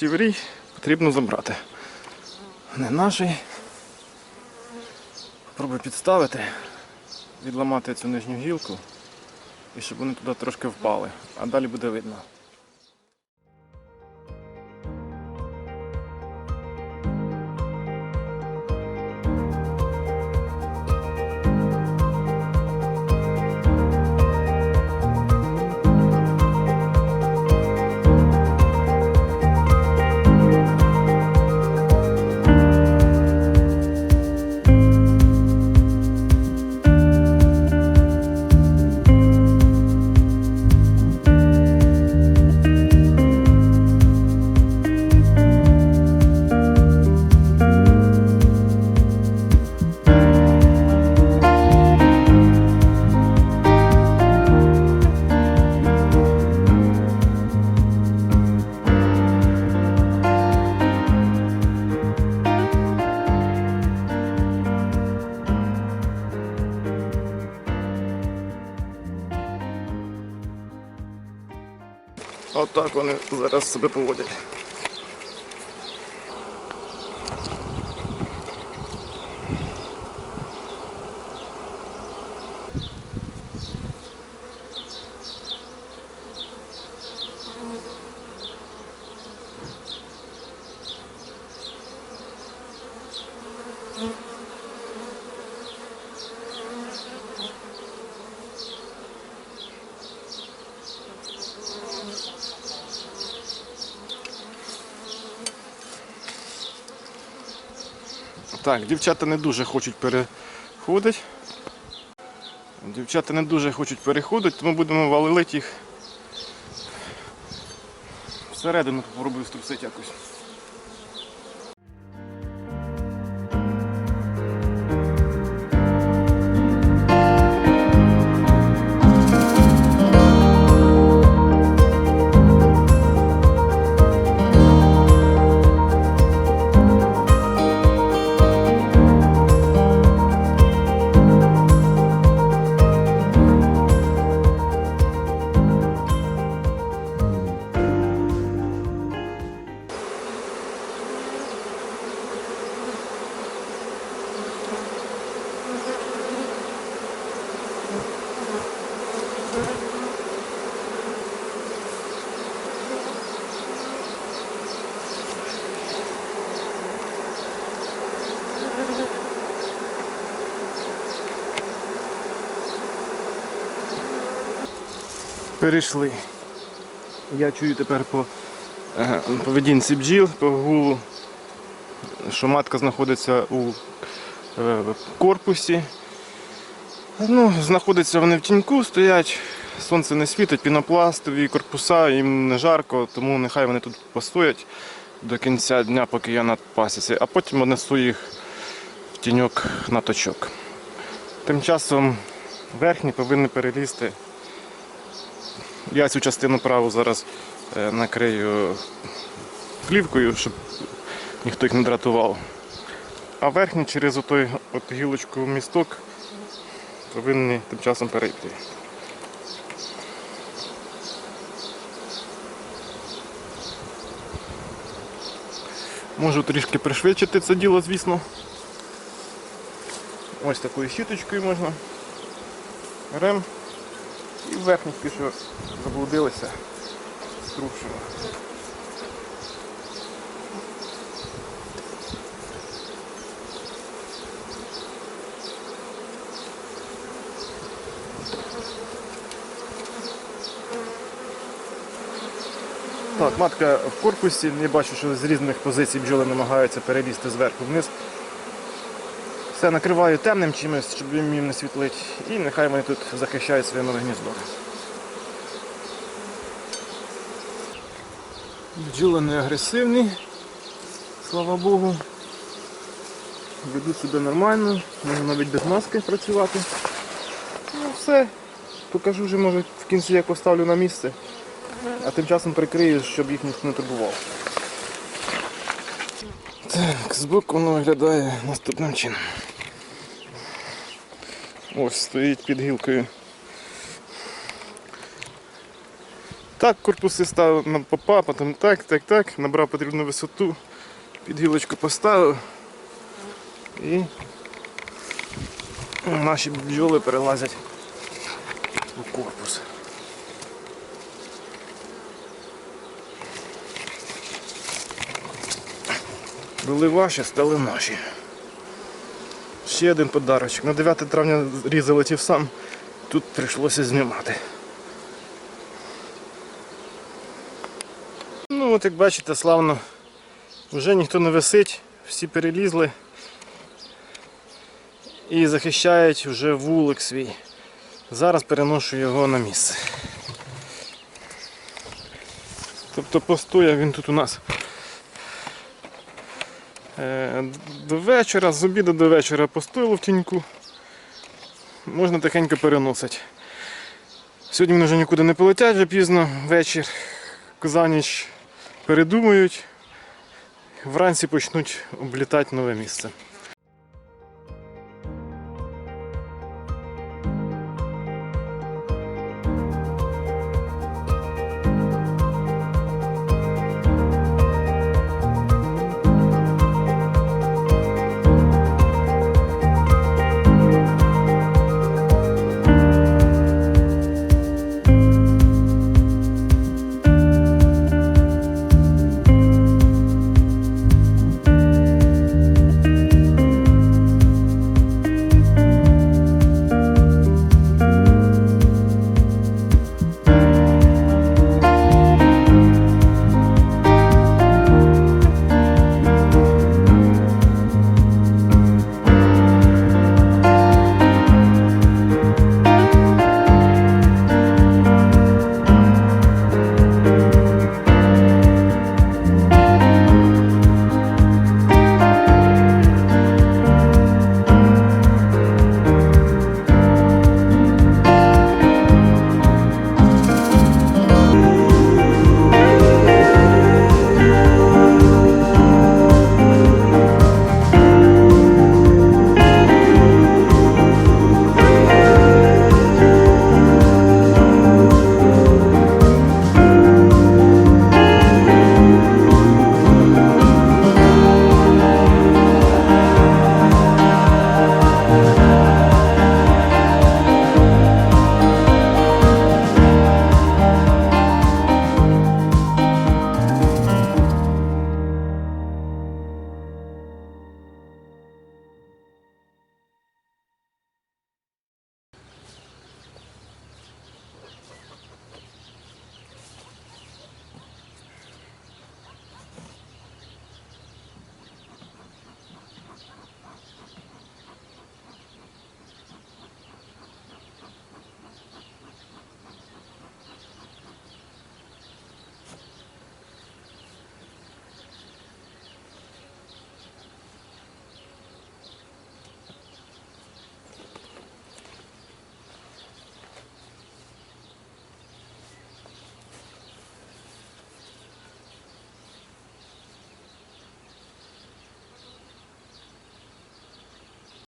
полетів рій, потрібно забрати. Не наший. Попробую підставити, відламати цю нижню гілку і щоб вони туди трошки впали, а далі буде видно. Отак вони зараз себе поводять. Так, дівчата не дуже хочуть переходити. Дівчата не дуже хочуть переходити, тому будемо валити їх всередину, попробую струсити якось. Перейшли. Я чую тепер по е, поведінці бджіл, по гулу, що матка знаходиться у е, корпусі. Ну, знаходяться вони в тіньку, стоять, сонце не світить, пінопластові корпуса, їм не жарко, тому нехай вони тут постоять до кінця дня, поки я на пасіці, а потім однесу їх в тіньок на точок. Тим часом верхні повинні перелізти. Я цю частину праву зараз е, накрию плівкою, щоб ніхто їх не дратував. А верхні через отой от гілочку місток повинні тим часом перейти. Можу трішки пришвидшити це діло, звісно. Ось такою щіточкою можна. Берем і верхні ті, що заблудилися, струшимо. Так, матка в корпусі, я бачу, що з різних позицій бджоли намагаються перелізти зверху вниз. Все накриваю темним чимось, щоб їм не світлить, і нехай вони тут захищають своє нове гніздо. Бджоли не агресивні, слава Богу. Ведуть себе нормально, можна навіть без маски працювати. Ну все, покажу вже може в кінці як поставлю на місце, а тим часом прикрию, щоб їх ніхто не турбував. Так, збоку воно виглядає наступним чином. Ось стоїть під гілкою Так корпуси ставив на попа, потім так, так, так, набрав потрібну висоту, під гілочку поставив і наші бджоли перелазять у корпус. Були ваші, стали наші. Ще один подарочок. На 9 травня різ залетів сам, тут прийшлося знімати. Ну от як бачите, славно, вже ніхто не висить, всі перелізли і захищають вже вулик свій. Зараз переношу його на місце. Тобто постояв він тут у нас до вечора, з обіду до вечора постояло в тіньку. Можна тихенько переносити. Сьогодні вони вже нікуди не полетять, вже пізно, вечір, за ніч передумають, вранці почнуть облітати нове місце.